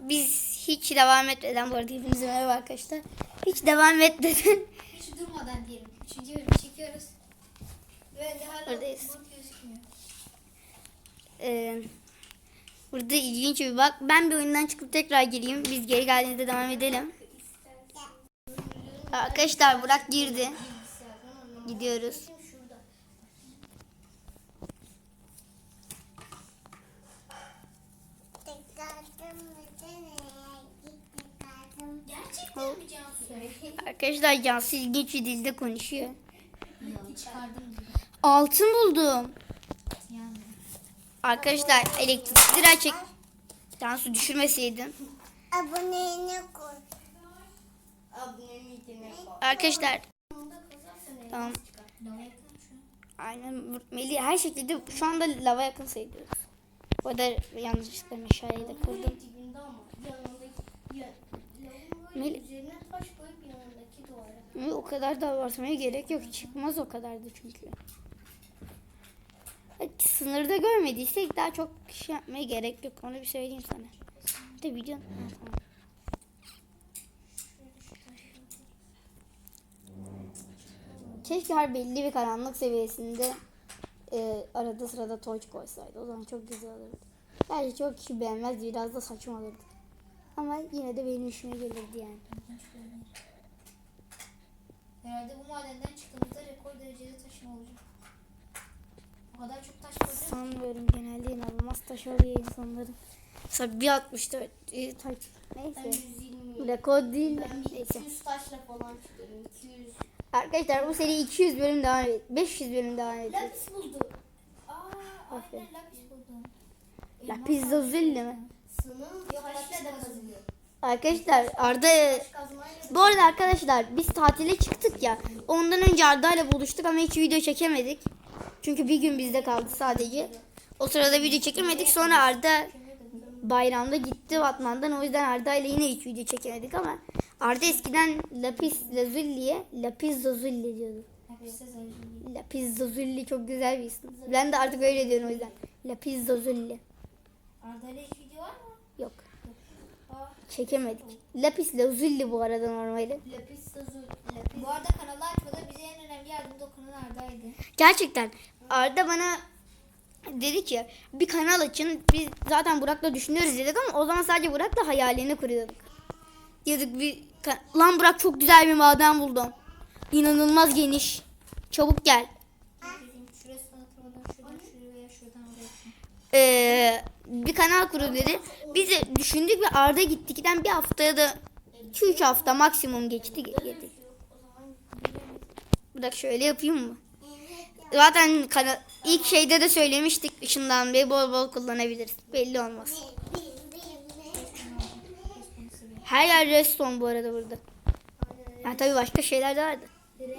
Biz hiç devam etmeden bu arada hepinize merhaba arkadaşlar. Hiç devam etmeden Hiç durmadan diyelim. Üçüncü bölümü çekiyoruz. Ve hala Buradayız. Ee, burada ilginç bir bak. Ben bir oyundan çıkıp tekrar gireyim. Biz geri geldiğimizde devam edelim. Arkadaşlar Burak girdi. Gidiyoruz. Gerçekten mi Cansu? Arkadaşlar Cansu ilginç bir dilde konuşuyor. Çıkardım. Altın buldum. Yani. Arkadaşlar elektrikli direğe çek. Cansu düşürmeseydin. Aboneliğine koy. Arkadaşlar tamam. çıkar. Lava yakın şu an. Aynen Melih her şekilde şu anda lava yakın sayılıyoruz. Bu arada yanlışlıkla meşaleyi de kırdım. Mel- O kadar da abartmaya gerek yok. Çıkmaz o kadar da çünkü. Sınırda görmediysek daha çok şey yapmaya gerek yok. Onu bir söyleyeyim sana. De tamam. Keşke her belli bir karanlık seviyesinde e, arada sırada torç koysaydı. O zaman çok güzel olurdu. Belki çok kişi beğenmez biraz da saçma olurdu. Ama yine de benim işime gelirdi yani. Herhalde bu madenden çıktığımızda rekor derecede taşıma olacak. O kadar çok taş koyacağız. Sanmıyorum genelde inanılmaz taş oluyor insanların. Mesela bir 64 e, taş. Ben Neyse. 120. Rekor değil de. Ben bir Neyse. 200 taşla falan çıkıyorum. 200. Arkadaşlar bu seri 200 bölüm devam ediyor. 500 bölüm devam ediyor. Lapis buldum. Aa, Aferin. aynen lapis buldum. Lapis lazuli mi? Sınıf yok taşla da kazılıyor. Arkadaşlar Arda kazmayla bu arada arkadaşlar biz tatile çıktık ya. Ondan önce Arda ile buluştuk ama hiç video çekemedik. Çünkü bir gün bizde kaldı sadece. O sırada video çekemedik. Sonra Arda bayramda gitti Batman'dan. O yüzden Arda ile yine hiç video çekemedik ama Arda eskiden lapis lazuli'ye lapis lazuli diyordu. Lapis zayıf. Lapis çok güzel bir isim. Ben de artık öyle diyorum o yüzden. Lapis lazuli. Arda ile hiç video var mı? Yok. Aa, Çekemedik. Lapis lazuli bu arada normalde. lapis. Lapis. Bu arada kanalı açmada bize en önemli yardım dokunan Arda'ydı. Gerçekten Arda bana dedi ki bir kanal açın. Biz zaten Burak'la düşünüyoruz dedik ama o zaman sadece Burak'la hayalini kuruyorduk. Diyorduk bir lan Burak çok güzel bir maden buldum. İnanılmaz geniş. Çabuk gel. Ee, bir kanal kurun dedi. Biz de düşündük ve Arda gittikten bir haftaya da 2-3 hafta maksimum geçti. Geldi. Bırak şöyle yapayım mı? Zaten kana- ilk şeyde de söylemiştik ışınlanmayı bol bol kullanabiliriz. Belli olmaz. Her yer redstone bu arada burada. Yani tabii başka şeyler de vardı.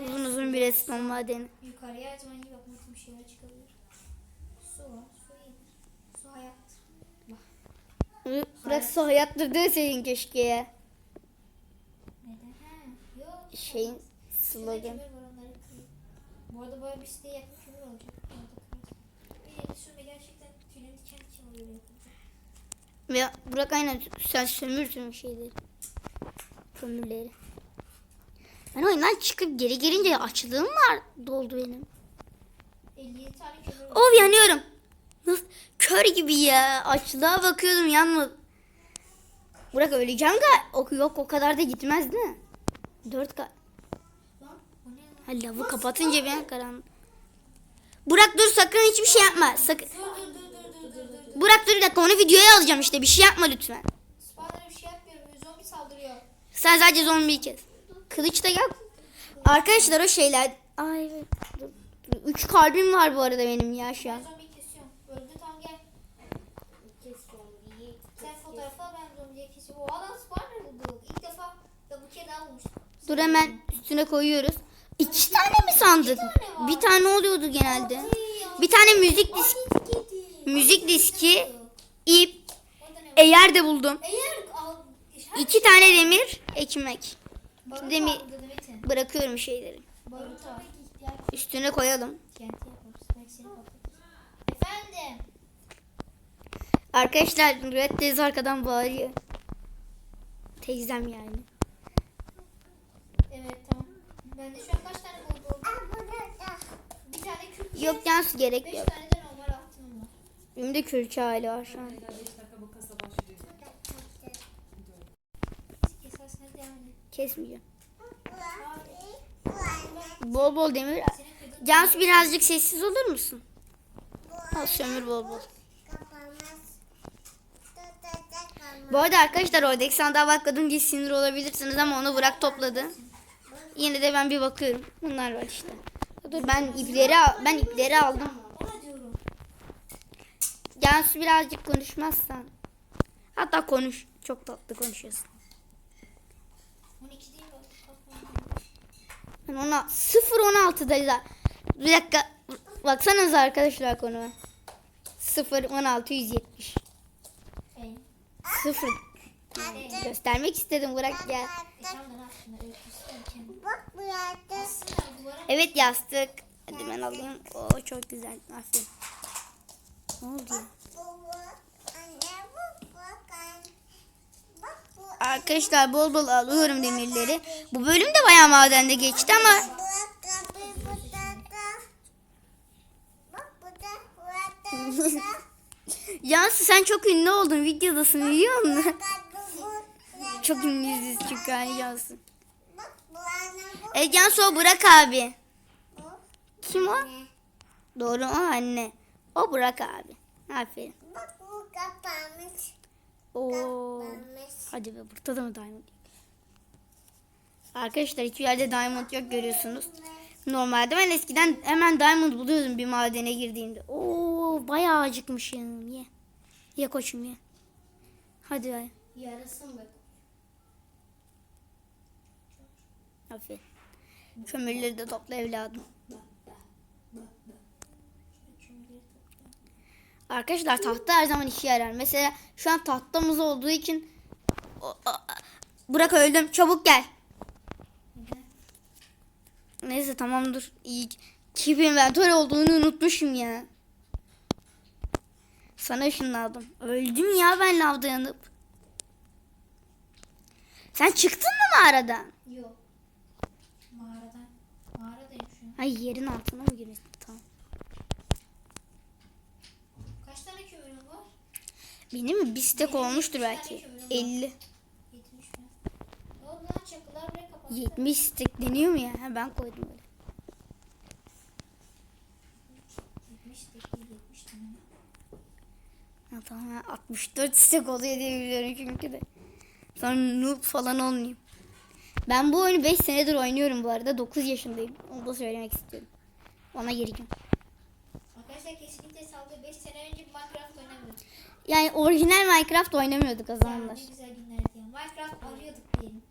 Uzun uzun bir redstone madeni. Yukarıya her zaman iyi bir şeyler çıkabilir. Su var. Su iyi. Su hayat. Bırak su hayattır deseydin keşke ya. Neden? Ha. Yok. Şeyin slogan. Var. Bu arada böyle bir siteye yakın kömür olacak. Bir yeni sürme gerçekten tüylerini diken diken oluyor. Ve Burak aynen sen sömürsün şeyleri. Kömürleri. Ben oyundan çıkıp geri gelince açlığım var doldu benim. 57 tane kömür var. Of yanıyorum. Nasıl? Kör gibi ya. Açlığa bakıyordum yanmadı. Burak öleceğim gal. O, yok o kadar da gitmez değil mi? Dört ka... Ha lavı kapatınca ben karanlık. Burak dur sakın hiçbir şey yapma. Sakın. Dur dur dur Burak dur bir dakika onu videoya alacağım işte. Bir şey yapma lütfen. Bir şey yapmıyorum. Zombi saldırıyor. Sen sadece zombiyi kes. Kılıç da gel. Arkadaşlar o şeyler. Ay evet. Üç kalbim var bu arada benim ya şu an. Ben zombiyi kesiyorum. Öldü tam gel. Kes zombiyi. Sen fotoğrafı al ben zombiyi kesiyorum. O adam spawner buldu. İlk defa ya bu kere daha bulmuştum. Dur hemen üstüne koyuyoruz. İki tane mi sandın? Bir tane oluyordu genelde. Bir tane müzik diski, müzik diski, ip, eğer de buldum. İki tane demir, ekmek. Demir bırakıyorum şeyleri. Üstüne koyalım. Efendim. Arkadaşlar Red teyze arkadan bağırıyor. Teyzem yani. Evet tamam. Bende şu an kaç tane oldu? Bir tane kürk. Yok Cansu gerek Beş yok. tane de normal altınım var. Benim de külçe hali var şu an. Kesmeyeceğim. Bol bol demir. Cansu birazcık sessiz olur musun? Al sömür bol bol. Bu arada arkadaşlar oradaki sandığa bakmadım diye sinir olabilirsiniz ama onu bırak topladı. Yine de ben bir bakıyorum. Bunlar var işte. Dur ben ipleri ben ipleri aldım. Cansu birazcık konuşmazsan. Hatta konuş. Çok tatlı konuşuyorsun. 12 değil. Ben ona 0-16'dayız. ha. Bir dakika. Baksanıza arkadaşlar konuma. 0-16 170. Ey. 0. Göstermek istedim bırak gel. Evet yastık. Hadi ben alayım. Oo çok güzel. Aferin. Arkadaşlar bol bol alıyorum demirleri. Bu bölüm de bayağı madende geçti ama. Cansu sen çok ünlü oldun. Videodasın biliyor musun? Çok ünlüyüz çünkü hani Cansu. E Cansu o Burak abi. Kim o? Doğru o anne. O Burak abi. Aferin. Bak bu kapanmış. Oo. Kapanmış. Hadi be burada da mı diamond? Arkadaşlar hiçbir yerde diamond yok görüyorsunuz. Normalde ben eskiden hemen diamond buluyordum bir madene girdiğimde. Oo bayağı acıkmışım. Ye. Ye koçum ye. Hadi be. yarısın mı? Aferin. Kömürleri de topla evladım. Arkadaşlar tahta her zaman işe yarar. Mesela şu an tahtamız olduğu için Burak öldüm. Çabuk gel. Neyse tamam dur. İyi. Keep inventory olduğunu unutmuşum ya. Sana ışınladım. Öldüm ya ben lavda yanıp. Sen çıktın mı mağaradan? Yok. Mağaradan. Mağaradayım şu an. Ay yerin altına mı giriyorsun? Tamam. Kaç tane kömürün var? Benim? Bir stek olmuştur belki. 50. 70 mi? Ne oldu lan çakılar buraya kapattı. 70 stek deniyor mu ya? Ha, ben koydum böyle. 70 değil 70 tane. Ha, tamam ha, 64 stek oluyor diye biliyorum çünkü de. Sonra noob falan olmayayım. Ben bu oyunu 5 senedir oynuyorum bu arada. 9 yaşındayım. Onu da söylemek istiyorum. Ona gireceğim. Arkadaşlar kesinlikle saldı 5 sene önce Minecraft. Yani orijinal Minecraft oynamıyorduk o zamanlar. ne güzel günlerdi ya. Minecraft arıyorduk diyelim.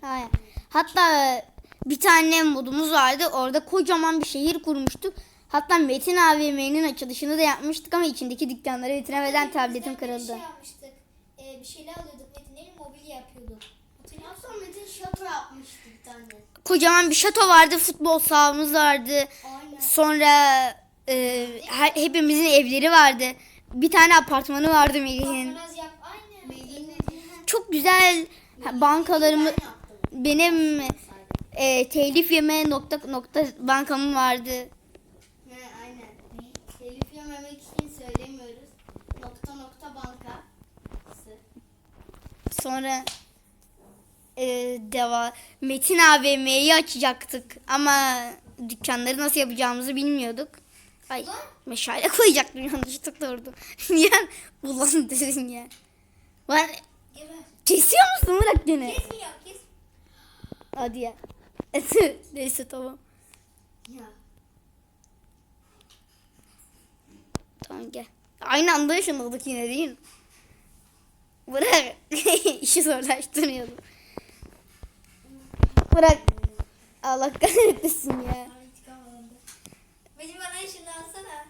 Ha, Hatta bir tane modumuz vardı. Orada kocaman bir şehir kurmuştuk. Hatta Metin AVM'nin açılışını da yapmıştık ama içindeki dükkanları bitiremeden tabletim Bizden bir kırıldı. şey almıştık. Ee, bir şeyler alıyorduk. Metin'in mobilya yapıyorduk. Hatırlıyor musun? Metin şato yapmıştı bir tane. Kocaman bir şato vardı, futbol sahamız vardı. Aynen. Sonra e, her, hepimizin evleri vardı. Bir tane apartmanı vardı Melih'in. Çok güzel bankalarımı benim e, telif yeme nokta nokta bankamım vardı. He aynen. Telif yememek için söylemiyoruz. Nokta nokta banka. Sonra e, deva Metin AVM'yi açacaktık ama dükkanları nasıl yapacağımızı bilmiyorduk. Ay meşale koyacaktım yanlışlıkla orada. Niye ulan dedin ya. Var kesiyor musun bırak beni. Kesmiyor. Kes. Hadi ya. Neyse tamam. Ya. Tamam gel. Aynı anda yaşanıyorduk yine değil mi? Bırak. İşi zorlaştırıyordum. Bırak. Allah kahretsin ya. Ay intikam alındı. Benim bana işini alsana.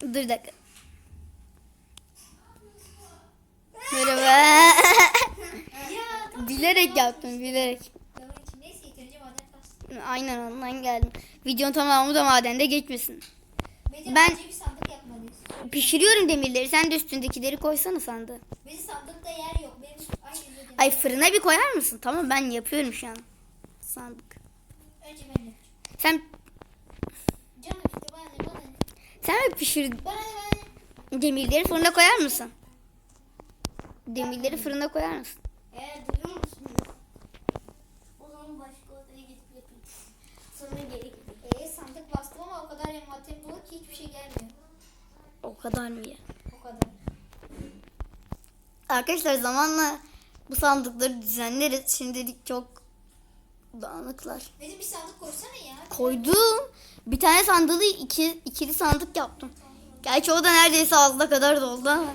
Dur dakika. Merhaba. Bilerek yaptım bilerek. Aynen ondan geldim. Videonun tamamı da madende geçmesin. Ben- pişiriyorum demirleri. Sen de üstündekileri koysana sandığa. Benim sandıkta yer yok. Benim. Ay fırına bir koyar mısın? Tamam ben yapıyorum şu an. Sandık. Önce ben yapacağım. Sen Canım işte bana ne bana ne. Sen mi pişir demirleri fırına koyar mısın? Demirleri fırına koyar mısın? Eğer duyuyor musunuz? O zaman başka odaya gidip yapayım. Sonra geri geleyim. Ee, sandık bastım ama o kadar envanterim dolu ki hiçbir şey gelmiyor. O kadar mı ya? O kadar. Arkadaşlar zamanla bu sandıkları düzenleriz. Şimdilik çok dağınıklar. Benim bir sandık koysana ya. Koydum. Bir tane sandığı iki, ikili sandık yaptım. Gerçi o da neredeyse ağzına kadar doldu ama.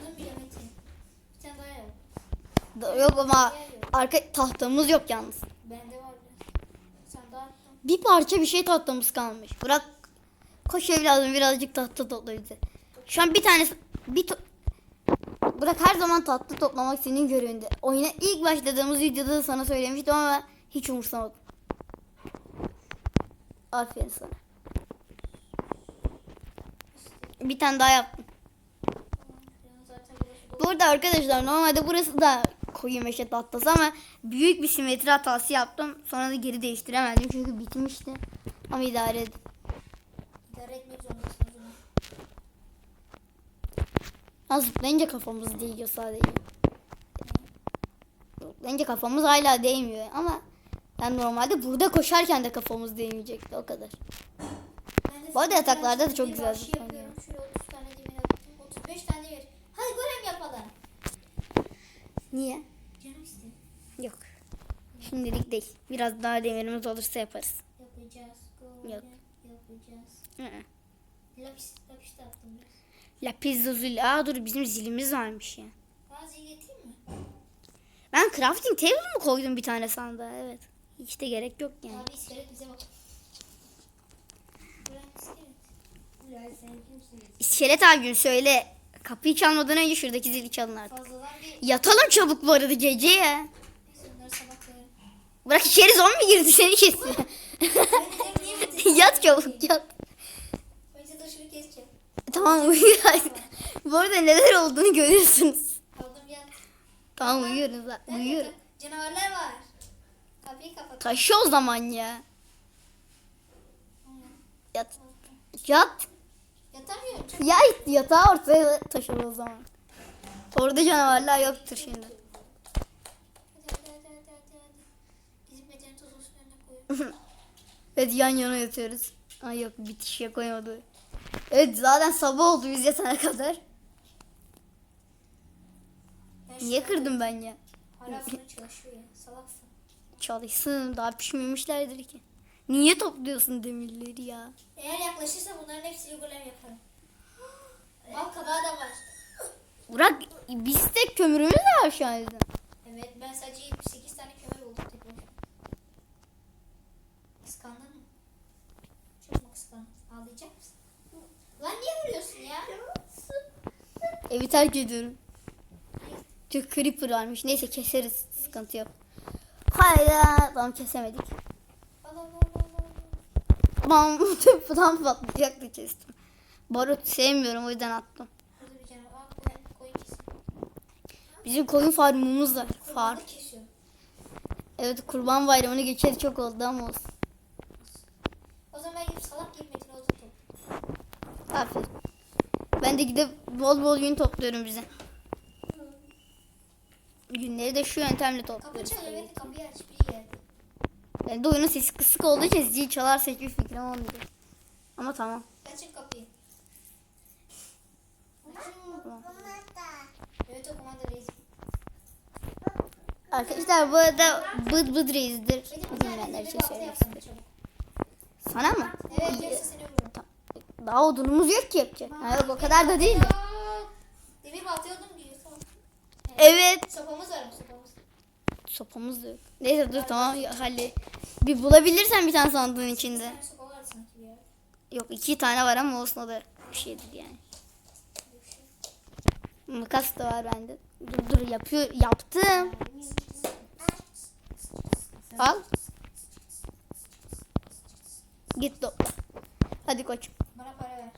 Yok ama arka tahtamız yok yalnız. Bende var. Bir parça bir şey tahtamız kalmış. Bırak koş evladım birazcık tahta topla bize. Şu an bir tane bir Bırak her zaman tahta toplamak senin görevinde. Oyuna ilk başladığımız videoda da sana söylemiştim ama hiç umursamadım. Aferin sana. Bir tane daha yaptım. Yani zaten burası dolu. Bu arada arkadaşlar normalde burası da koyu meşe tahtası ama büyük bir simetri hatası yaptım. Sonra da geri değiştiremedim çünkü bitmişti. Ama idare edin. İdare etmek zorundasın o zaman. Ha, zıplayınca kafamız değiyor sadece. Zıplayınca kafamız hala değmiyor ama yani normalde burada koşarken de kafamız değmeyecekti o kadar. Bu arada yataklarda da çok güzel zıplanıyor. yapıyorum. Şöyle 30 tane demir attım. 35 tane demir. Hadi golem yapalım. Niye? Canım istiyor. Yok. Şimdilik değil. Biraz daha demirimiz olursa yaparız. Yapacağız. Yok. yapacağız. Hı hı. Lapis, lapis de attım biraz. Lapis lazuli. Aa dur bizim zilimiz varmış ya. Daha zil getireyim mi? Ben crafting table mı koydum bir tane sandığa? Evet. Hiç de gerek yok yani. Abi iskelet bize bak. Golem iskelet. İskelet abim söyle. Kapıyı çalmadan önce şuradaki zili çalın artık. Yatalım çabuk bu arada gece ya. Bırak içeri zombi girdi seni kesti. Yat çabuk yat. Önce keseceğim. Tamam uyu artık. Bu arada neler olduğunu görüyorsunuz. Aldım yat. Tamam uyuyoruz. Uyuyoruz. Canavarlar var. Kapıyı kapat. Taşı o zaman ya. Yat. Yat. Ya yatağı ortaya taşır o zaman. Orada canavarlar yoktur şimdi. Evet yan yana yatıyoruz. Ay yok bitişe koymadı. Evet zaten sabah oldu biz yatana kadar. Niye kırdım ben ya? Hala çalışıyor ya. Salaksın. Çalışsın daha pişmemişlerdir ki. Niye topluyorsun demirleri ya? Eğer yaklaşırsa bunların hepsini golem yaparım. Bak kabağı da var. Burak biz de kömürümüz var şu an yüzden. Evet ben sadece 78 tane kömür buldum tek başıma. Kıskandın mı? Çok mu kıskandın? Ağlayacak mısın? Lan niye vuruyorsun ya? Evi terk ediyorum. Çok creeper varmış. Neyse keseriz. Sıkıntı yok. Hayda. Tamam kesemedik. Al al al. Tamam. Tam patlayacaktı kestim. Barut sevmiyorum o yüzden attım. Bir. Bizim koyun farmımız var. Kesiyor. Evet kurban bayramını geçeli çok oldu ama olsun. O zaman ben gidip salak gibi metin oldu top. Aferin. Ben de gidip bol bol yün topluyorum bize. Günleri de şu yöntemle Kapı topluyoruz. çalıyor evet kapıyı aç biri geldi. Ben de oyunun sesi kısık olduğu için zil çalarsa hiçbir fikrim olmayacak. Ama tamam. Açın kapıyı. Evet o kumanda reis. Arkadaşlar bu arada bıd bıd reisdir. Demir için söylemek istedim. Sana mı? Evet yoksa seni vururum. Daha odunumuz yok ki yapacak. Ha, yok o kadar da değil. de. Aa, Demir balta yordum diyor. Tamam. Evet. Sopamız var mı sopamız? Sopamız da yok. Neyse dur tamam halle. Bir bulabilirsen bir tane sandığın içinde. Yok iki tane var ama olsun o da bir şeydir yani. Makas da var bende. Dur dur yapıyor yaptım. Al. Git topla. Hadi koçum. Bana para ver.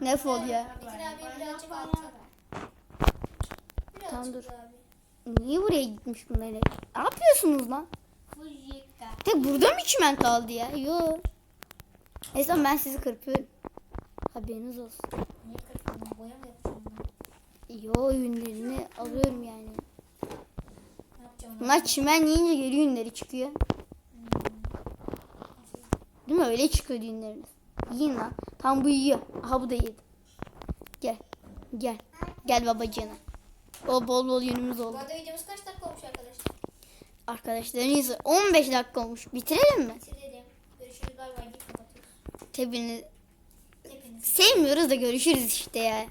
Ne fol ya? Tamam, dur. Niye buraya gitmiş bunlar? Ne yapıyorsunuz lan? Tek burada mı çimen kaldı ya? Yo. Neyse ben sizi kırpıyorum. Haberiniz olsun. Niye kırptın? Boya mı yapacağım ben? Yo yünlerini alıyorum yani. Bunlar çimen yiyince geri yünleri çıkıyor. Değil mi? Öyle çıkıyor yünleriniz. Yiyin lan. Tam bu yiyor. Aha bu da yedi. Gel. Gel. Gel babacığına. O bol bol yünümüz Bu oldu. arada videomuz kaç dakika olmuş arkadaşlar? Arkadaşlar neyse 15 dakika olmuş. Bitirelim mi? Bitirelim. Görüşürüz. Bay bay. Git kapatıyoruz. Hepiniz. sevmiyoruz da görüşürüz işte ya.